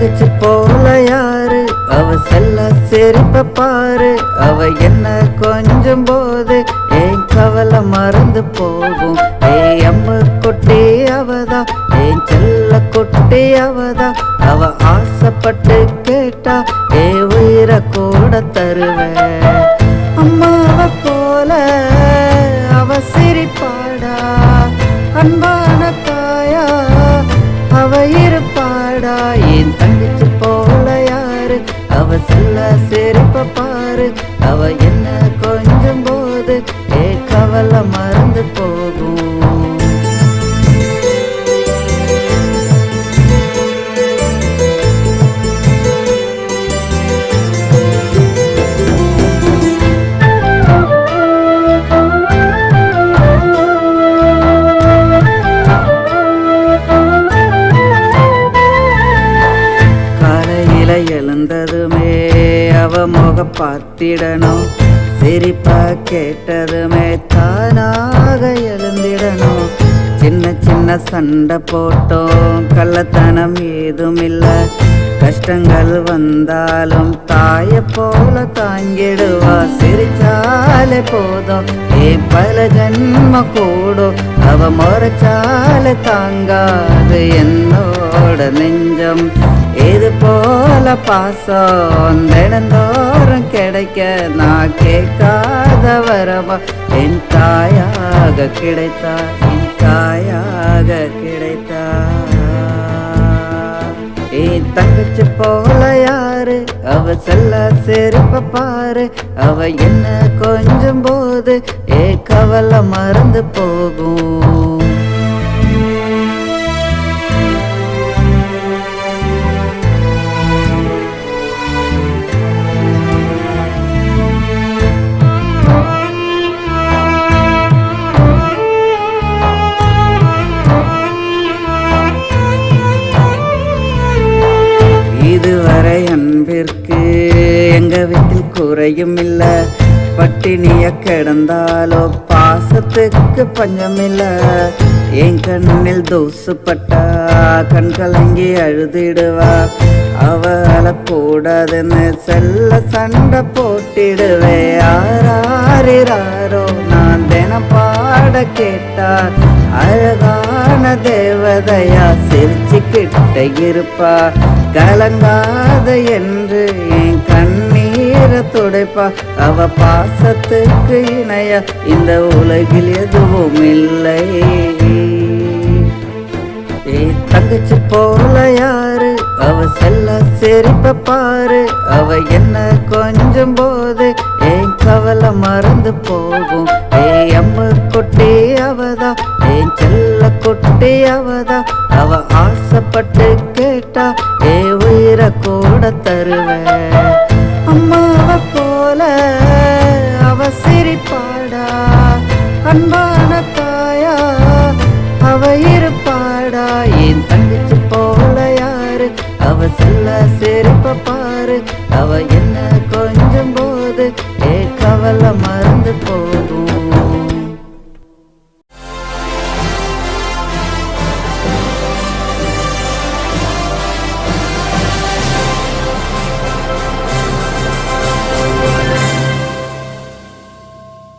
தங்கச்சி போல யாரு? அவ செல்ல சிரிப்ப பாரு. அவ என்ன கொஞ்சம் போது என் கவலை மறந்து போகும்? ஏய் அம்ம குட்டி அவதா என் செல்ல குட்டி அவதா அவ ஆசைப்பட்டு கேட்டா ஏ உயிரை கூட தருவேன் அம்மாவை போல அவ சிரிப்பாடா. அன்பான தாயா அவ இருப்பாடா. அவ செல்ல சிரிப்ப பாரு. அவ என்ன கொஞ்சம் போது ஏ கவலை மறந்து போ. அவ முக பார்த்திடணும் சிரிப்பா கேட்டதுமே தானாக எழுந்திடணும். சின்ன சின்ன சண்டை போட்டோம். கள்ளத்தனம் ஏதும் இல்லை கஷ்டங்கள் வந்தாலும் தாய போல தாங்கிடுவா. சிரிச்சாலே போதும். ஏ பல ஜன்ம கூடும். அவ முறைச்சாலே தாங்காது. என்னோட நெஞ்சம். ஏது போல பாசம் தினந்தோறும் கிடைக்க நான் கேட்காத வரமா என் தாயாக கிடைத்தா என் தாயாக கிடைத்தா. என் தங்கச்சி போல யாரு? அவ செல்ல செருப்ப பாரு. அவ என்ன கொஞ்சம் போது ஏ கவலை மறந்து போகும். குறையும் இல்லை. பட்டினிய கிடந்தாலோ பாசத்துக்கு பஞ்சமில்ல. என் கண்ணில் தூசுப்பட்டா கண் கலங்கி அழுதிடுவா. அவளை கூடாதுன்னு செல்ல சண்டை போட்டிடுவே. ஆராரிராரோ நான் தின பாட கேட்டா அழகான தேவதையா சிரிச்சுக்கிட்ட இருப்பா. கலங்காத என்று துடைப்பா அவ பாசத்துக்கு இணைய. இந்த உலகில் எதுவும் இல்லை ஏய் தங்கச்சி போல யாரு? அவ செல்ல சிரிப்ப பாரு. அவ என்ன கொஞ்சம் போது. என் கவலை மறந்து போகும். ஏய் அம்மு குட்டி அவதா. என் செல்ல குட்டி அவதா. அவ ஆசைப்பட்டு கேட்டா. ஏ உயிரை கூட தருவேன் அம்மா அவ செல்ல சிரிப்ப பாரு. அவ என்ன கொஞ்சம் போது ஏ கவலை மறந்து போகும்